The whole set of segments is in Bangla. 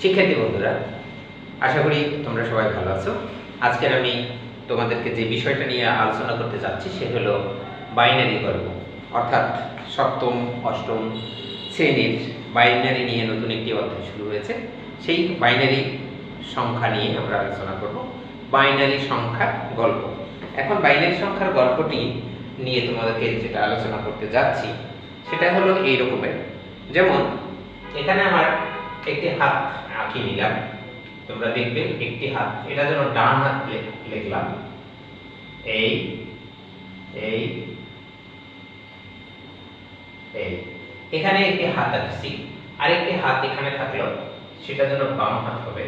শিক্ষার্থী বন্ধুরা, আশা করি তোমরা সবাই ভালো আছো। আজকের আমি তোমাদেরকে যে বিষয়টা নিয়ে আলোচনা করতে যাচ্ছি, সে হলো বাইনারি গল্প। অর্থাৎ সপ্তম, অষ্টম শ্রেণির বাইনারি নিয়ে নতুন একটি অধ্যায় শুরু হয়েছে। সেই বাইনারি সংখ্যা নিয়ে আমরা আলোচনা করব। বাইনারি সংখ্যার গল্প। এখন বাইনারি সংখ্যার গল্পটি নিয়ে তোমাদেরকে যেটা আলোচনা করতে যাচ্ছি, সেটা হলো এই রকমের যেমন, এখানে আমার একটি হাত আঁকি নিলাম তোমরা দেখবে একটি হাত, এটা যেন ডান হাত লিখলাম। এই এই এখানে একটি হাত আঁকছি। আরেকটি হাত এখানে থাকল, সেটা যেন বাম হাত হবে।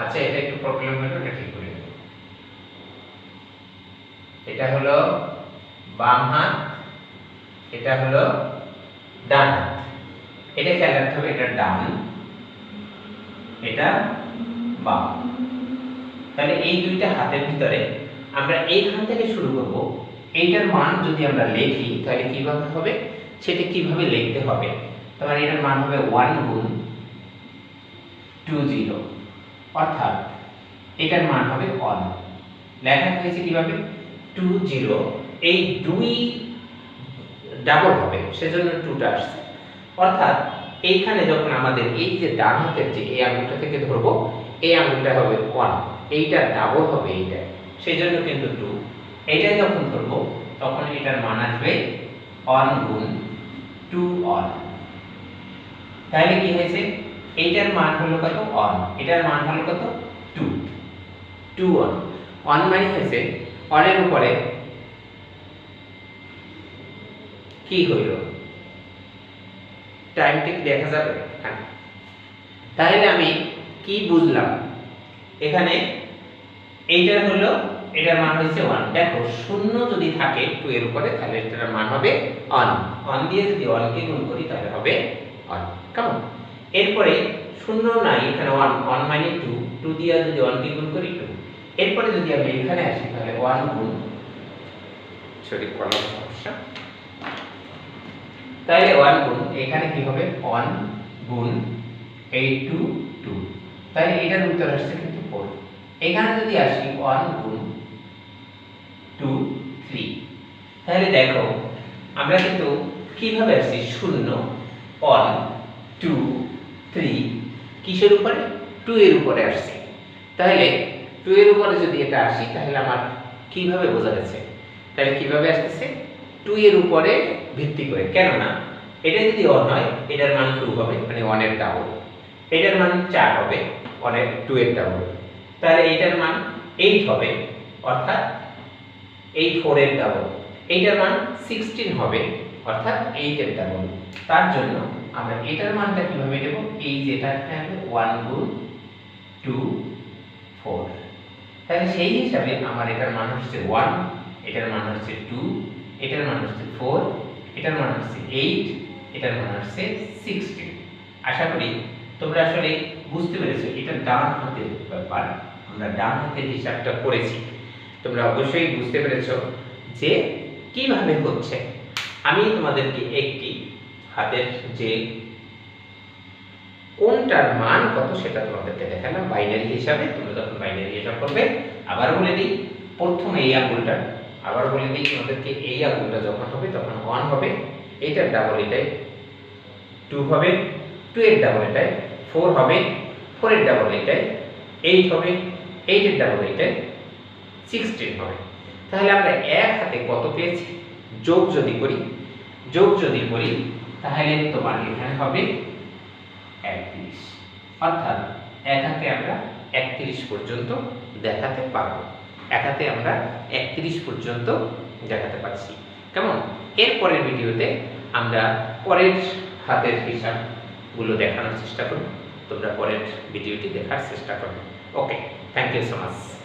আচ্ছা এটা একটু প্রবলেম হলো এটা ঠিক এটা হলো বাম হাত, এটা হলো ডান হাত। এটা খেয়াল রাখতে হবে, এটা ডান, এটা বাম। তাহলে এই দুইটা হাতের ভিতরে আমরা এইখান থেকে শুরু করব। এইটার মান যদি আমরা লিখি, তাহলে কীভাবে হবে? সেটা কীভাবে লিখতে হবে? তোমার এটার মান হবে ওয়ান গুণ টু জিরো অর্থাৎ এটার মান হবে ওয়ান লেখা হয়েছে কীভাবে? টু জিরো এই দুই ডাবল হবে, সেজন্য টুটা আসছে। অর্থাৎ এইখানে যখন আমাদের এই যে ডান হাতের যে এই আঙুলটা থেকে ধরবো, এই আঙুলটা হবে ওয়ান এইটা ডাবল হবে এইটা। সেই জন্য কিন্তু টু এইটা যখন ধরবো, তখন এটার মান আসবে ওয়ান গুণ টু ওয়ান তাহলে কি হয়েছে? এইটার মান হলো কত? ওয়ান এটার মান হলো কত? টু টু ওয়ান ওয়ান মানে হয়েছে ওয়ানের উপরে কি হইল? টাইমটা দেখা যাবে? হ্যাঁ। তাহলে আমি কি বুঝলাম? এখানে এইটার হলো এটার মান হয়েছে ওয়ান দেখো, শূন্য যদি থাকে টু এর উপরে, তাহলে এটার মান হবে অন অন দিয়ে যদি অনকে গুণ করি, তাহলে হবে অন কেমন? এরপরে শূন্য নাই, এখানে ওয়ান ওয়ান মানে টু টু দিয়ে যদি ওয়ানকে গুণ করি টু এরপরে যদি আমি এখানে আসি তাহলে ওয়ান গুণ সরি কলম সমস্যা? তাহলে ওয়ান গুণ এখানে কি হবে? ওয়ান গুণ এইট টু টু তাহলে এটার উত্তর আসছে কিন্তু ফোর এখানে যদি আসি ওয়ান গুণ টু থ্রি তাহলে দেখো আমরা কিন্তু কীভাবে আসছি? শূন্য ওয়ান টু থ্রি কিসের উপরে? টু এর উপরে আসছে। তাহলে টু এর উপরে যদি এটা আসি, তাহলে আমার কীভাবে বোঝা যাচ্ছে তাহলে কীভাবে আসতেছে? টু এর উপরে ভিত্তি করে। কেননা, এটা যদি অন হয়, এটার মান টু হবে মানে ওয়ানের ডাবল এটার মান চার হবে ওয়ানের টু এর ডাবল তাহলে এইটার মান এইট হবে, অর্থাৎ এই এর ডাবল এইটার মান সিক্সটিন হবে, অর্থাৎ এইট এর ডাবল তার জন্য আমরা এটার মানটা কীভাবে দেব এই যেটা হবে ওয়ান গুণ টু ফোর তাহলে সেই হিসাবে আমার এটার মান হচ্ছে ওয়ান এটার মান হচ্ছে টু এটার মান হচ্ছে ফোর এটার মান হচ্ছে এইট এটার মান হচ্ছে সিক্সটিন আশা করি তোমরা আসলে বুঝতে পেরেছ, এটা ডান হাতের ব্যাপার। আমরা ডান হাতের হিসাবটা করেছি। তোমরা অবশ্যই বুঝতে পেরেছ যে কীভাবে হচ্ছে। আমি তোমাদেরকে একটি হাতের যে কোনটার মান কত সেটা তোমাদেরকে দেখালাম। বাইনারি হিসাবে তোমরা যখন বাইনারি হিসাব করবে, আবার বলে দিই, প্রথম এই আঙুলটা আবার বলে দিই তোমাদেরকে এই আঙুলটা যখন হবে তখন ওয়ান হবে এইটার ডাবল এটাই টু হবে টু এর ডাবল এটাই ফোর হবে ফোর এর ডাবল এটাই এইট হবে এইটের ডাবল এটাই সিক্সটিন হবে। তাহলে আমরা এক হাতে কত পেয়েছি? যোগ যদি করি, যোগ যদি করি, তাহলে তোমার এখানে হবে একত্রিশ। অর্থাৎ এক হাতে আমরা একত্রিশ পর্যন্ত দেখাতে পারব। এক হাতে আমরা একত্রিশ পর্যন্ত দেখাতে পারছি। কেমন? এর পরের ভিডিওতে আমরা পরের হাতের হিসাবগুলো দেখানোর চেষ্টা করব। তোমরা পরের ভিডিওটি দেখার চেষ্টা করবে। Okay thank you so much